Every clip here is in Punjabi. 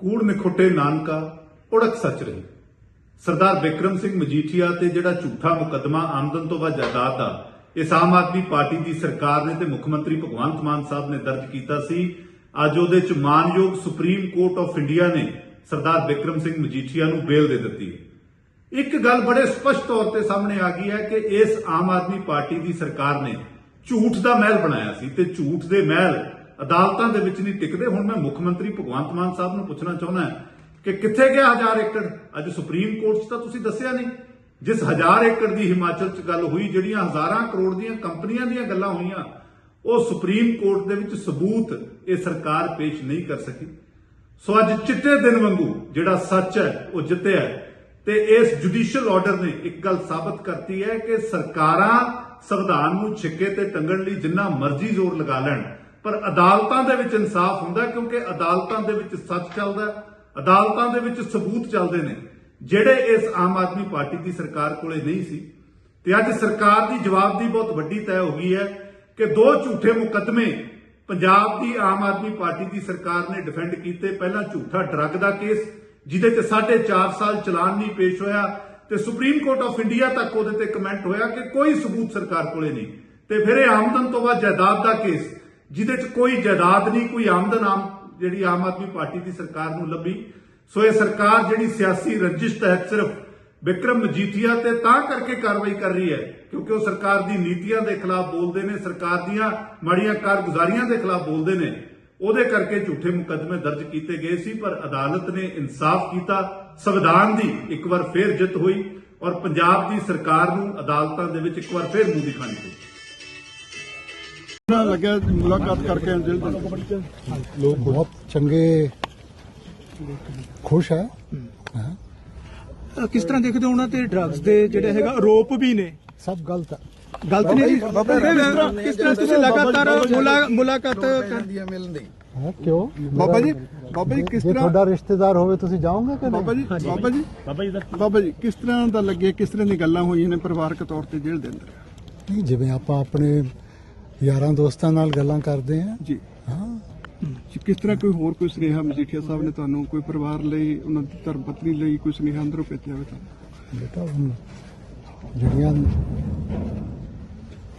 ਕੂੜ ਨਿਖੁੱਟੇ ਨਾਨਕਾ ਉੜਕ ਸੱਚ ਰਹੀ। ਸਰਦਾਰ ਵਿਕਰਮ ਸਿੰਘ ਮਜੀਠੀਆ ਤੇ ਜਿਹੜਾ ਝੂਠਾ ਮੁਕੱਦਮਾ ਆਮਦਨ ਤੋਂ ਵੱਧ ਜਾਇਦਾਦ ਦਾ ਇਸ ਆਮ ਆਦਮੀ ਪਾਰਟੀ ਦੀ ਸਰਕਾਰ ਨੇ ਤੇ ਮੁੱਖ ਮੰਤਰੀ ਭਗਵੰਤ ਮਾਨ ਸਾਹਿਬ ਨੇ ਦਰਜ ਕੀਤਾ ਸੀ। ਅੱਜ ਉਹਦੇ ਚ ਮਾਨਯੋਗ ਸੁਪਰੀਮ ਕੋਰਟ ਆਫ ਇੰਡੀਆ ਨੇ ਸਰਦਾਰ ਵਿਕਰਮ ਸਿੰਘ ਮਜੀਠੀਆ ਨੂੰ ਬੇਲ ਦੇ ਦਿੱਤੀ ਇੱਕ ਗੱਲ ਬੜੇ ਸਪਸ਼ਟ ਤੌਰ ਤੇ ਸਾਹਮਣੇ ਆ ਗਈ ਹੈ ਕਿ ਇਸ ਆਮ ਆਦਮੀ ਪਾਰਟੀ ਦੀ ਸਰਕਾਰ ਨੇ ਝੂਠ ਦਾ ਮਹਿਲ ਬਣਾਇਆ ਸੀ ਤੇ ਝੂਠ ਦੇ ਮਹਿਲ ਅਦਾਲਤਾਂ ਦੇ ਵਿੱਚ ਨਹੀਂ ਟਿਕਦੇ। ਹੁਣ ਮੈਂ ਮੁੱਖ ਮੰਤਰੀ ਭਗਵੰਤ ਮਾਨ ਸਾਹਿਬ ਨੂੰ ਪੁੱਛਣਾ ਚਾਹੁੰਦਾ ਕਿ ਕਿੱਥੇ ਗਿਆ ਹਜ਼ਾਰ ਏਕੜ? ਅੱਜ ਸੁਪਰੀਮ ਕੋਰਟ 'ਚ ਤਾਂ ਤੁਸੀਂ ਦੱਸਿਆ ਨਹੀਂ। ਜਿਸ ਹਜ਼ਾਰ ਏਕੜ ਦੀ ਹਿਮਾਚਲ 'ਚ ਗੱਲ ਹੋਈ, ਜਿਹੜੀਆਂ ਹਜ਼ਾਰਾਂ ਕਰੋੜ ਦੀਆਂ ਕੰਪਨੀਆਂ ਦੀਆਂ ਗੱਲਾਂ ਹੋਈਆਂ, ਉਹ ਸੁਪਰੀਮ ਕੋਰਟ ਦੇ ਵਿੱਚ ਸਬੂਤ ਇਹ ਸਰਕਾਰ ਪੇਸ਼ ਨਹੀਂ ਕਰ ਸਕੀ। ਸੋ ਅੱਜ ਚਿੱਟੇ ਦਿਨ ਵਾਂਗੂ ਜਿਹੜਾ ਸੱਚ ਹੈ, ਉਹ ਜਿੱਤਿਆ ਤੇ ਇਸ ਜੁਡੀਸ਼ੀਅਲ ਆਰਡਰ ਨੇ ਇੱਕ ਗੱਲ ਸਾਬਤ ਕਰਤੀ ਹੈ ਕਿ ਸਰਕਾਰਾਂ ਸੰਵਿਧਾਨ ਨੂੰ ਛਿੱਕੇ ਤੇ ਟੰਗਣ ਲਈ ਜਿੰਨਾ ਮਰਜ਼ੀ ਜ਼ੋਰ ਲਗਾ ਲੈਣ ਪਰ ਅਦਾਲਤਾਂ ਦੇ ਵਿੱਚ ਇਨਸਾਫ ਹੁੰਦਾ ਕਿਉਂਕਿ ਅਦਾਲਤਾਂ ਦੇ ਵਿੱਚ ਸੱਚ ਚੱਲਦਾ ਅਦਾਲਤਾਂ ਦੇ ਵਿੱਚ ਸਬੂਤ ਚੱਲਦੇ ਨੇ, ਜਿਹੜੇ ਇਸ ਆਮ ਆਦਮੀ ਪਾਰਟੀ ਦੀ ਸਰਕਾਰ ਕੋਲੇ ਨਹੀਂ ਸੀ। ਤੇ ਅੱਜ ਸਰਕਾਰ ਦੀ ਜਵਾਬ ਦੀ ਬਹੁਤ ਵੱਡੀ ਤੈਅ ਹੋ ਗਈ ਹੈ ਕਿ ਦੋ ਝੂਠੇ ਮੁਕੱਦਮੇ ਪੰਜਾਬ ਦੀ ਆਮ ਆਦਮੀ ਪਾਰਟੀ ਦੀ ਸਰਕਾਰ ਨੇ ਡਿਫੈਂਡ ਕੀਤੇ। ਪਹਿਲਾਂ ਝੂਠਾ ਡਰੱਗ ਦਾ ਕੇਸ ਜਿਹਦੇ ਚ 4.5 ਸਾਲ ਚਲਾਨ ਨਹੀਂ ਪੇਸ਼ ਹੋਇਆ ਤੇ ਸੁਪਰੀਮ ਕੋਰਟ ਆਫ ਇੰਡੀਆ ਤੱਕ ਉਹਦੇ ਤੇ ਕਮੈਂਟ ਹੋਇਆ ਕਿ ਕੋਈ ਸਬੂਤ ਸਰਕਾਰ ਕੋਲੇ ਨਹੀਂ। ਤੇ ਫਿਰ ਇਹ ਆਮਦਨ ਤੋਂ ਬਾਅਦ ਜਾਇਦਾਦ ਦਾ ਕੇਸ ਜਿਹਦੇ ਚ ਕੋਈ ਜਾਇਦਾਦ ਨਹੀਂ, ਕੋਈ ਆਮਦਨ ਆਮ ਜਿਹੜੀ ਆਮ ਆਦਮੀ ਪਾਰਟੀ ਦੀ ਸਰਕਾਰ ਨੂੰ ਲੱਭੀ। ਸੋ ਇਹ ਸਰਕਾਰ ਜਿਹੜੀ ਸਿਆਸੀ ਰੰਜਿਸ਼ ਤਹਿਤ ਸਿਰਫ ਵਿਕਰਮ ਮਜੀਠੀਆ ਤੇ ਤਾਂ ਕਰਕੇ ਕਾਰਵਾਈ ਕਰ ਰਹੀ ਹੈ, ਕਿਉਂਕਿ ਉਹ ਸਰਕਾਰ ਦੀ ਨੀਤੀਆਂ ਦੇ ਖਿਲਾਫ ਬੋਲਦੇ ਨੇ, ਸਰਕਾਰ ਦੀਆਂ ਮਾੜੀਆਂ ਕਾਰਗੁਜ਼ਾਰੀਆਂ ਦੇ ਖਿਲਾਫ ਬੋਲਦੇ ਨੇ। ਉਹਦੇ ਕਰਕੇ ਝੂਠੇ ਮੁਕੱਦਮੇ ਦਰਜ ਕੀਤੇ ਗਏ ਸੀ, ਪਰ ਅਦਾਲਤ ਨੇ ਇਨਸਾਫ ਕੀਤਾ, ਸੰਵਿਧਾਨ ਦੀ ਇੱਕ ਵਾਰ ਫੇਰ ਜਿੱਤ ਹੋਈ ਔਰ ਪੰਜਾਬ ਦੀ ਸਰਕਾਰ ਨੂੰ ਅਦਾਲਤਾਂ ਦੇ ਵਿੱਚ ਇੱਕ ਵਾਰ ਫੇਰ ਮੂੰਹ ਦਿਖਾਣੀ ਪਈ ਲੱਗਿਆ ਮੁਲਾਕਾਤ ਕਰਕੇ ਦੇ ਲੋਕ ਬਹੁਤ ਚੰਗੇ ਖੁਸ਼ ਹੈ ਕਿਸ ਤਰ੍ਹਾਂ ਦੇਖਦੇ ਹੋ ਉਹਨਾਂ ਤੇ ਡਰੱਗਸ ਦੇ ਜਿਹੜੇ ਹੈਗਾ ਆਰੋਪ ਵੀ ਨੇ ਸਭ ਗਲਤ ਹੈ ਗਲਤ ਨਹੀਂ ਜੀ ਕਿਸ ਤਰ੍ਹਾਂ ਤੁਸੀਂ ਲਗਾਤਾਰ ਮੁਲਾ- ਮੁਲਾਕਾਤ ਕਰ ਹਾਂ, ਕਿਉਂ ਬਾਬਾ ਜੀ ਬਾਬਾ ਜੀ ਕਿਸ ਤਰ੍ਹਾਂ ਤੁਹਾਡਾ ਰਿਸ਼ਤੇਦਾਰ ਹੋਵੇ ਤੁਸੀਂ ਜਾਓਗੇ ਕਿ ਬਾਬਾ ਜੀ ਬਾਬਾ ਜੀ ਬਾਬਾ ਜੀ ਕਿਸ ਤਰ੍ਹਾਂ ਦਾ ਲੱਗਿਆ ਕਿਸ ਤਰ੍ਹਾਂ ਦੀ ਗੱਲਾਂ ਹੋਈਆਂ ਨੇ ਪਰਿਵਾਰਕ ਤੌਰ ਤੇ ਜੇਲ੍ਹ ਦੇ ਅੰਦਰ ਨਹੀਂ ਜਿਵੇਂ ਆਪਾਂ ਆਪਣੇ ਯਾਰਾਂ ਦੋਸਤਾਂ ਨਾਲ ਗੱਲਾਂ ਕਰਦੇ ਹਾਂ ਜੀ। ਹਾਂ। ਕਿਸ ਤਰ੍ਹਾਂ ਕੋਈ ਹੋਰ ਕੋਈ ਸੁਨੇਹਾ ਮਜੀਠੀਆ ਸਾਹਿਬ ਨੇ ਤੁਹਾਨੂੰ ਕੋਈ ਪਰਿਵਾਰ ਲਈ ਉਹਨਾਂ ਦੀ ਧਰਮ ਪਤਨੀ ਲਈ ਕੋਈ ਸੁਨੇਹਾ ਅੰਦਰੋਂ ਭੇਜਿਆ ਹੋਵੇ ਤੁਹਾਨੂੰ? ਬੇਟਾ ਹੁਣ ਜਿਹੜੀਆਂ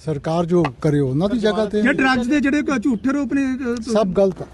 ਸਰਕਾਰ ਜੋ ਕਰੇ ਉਹਨਾਂ ਦੀ ਜਗ੍ਹਾ ਤੇ ਹੈ। ਜੇ ਡਰੱਗਸ ਦੇ ਜਿਹੜੇ ਝੂਠੇ ਆਰੋਪ ਨੇ ਅ, ਸਭ ਗਲਤ ਹੈ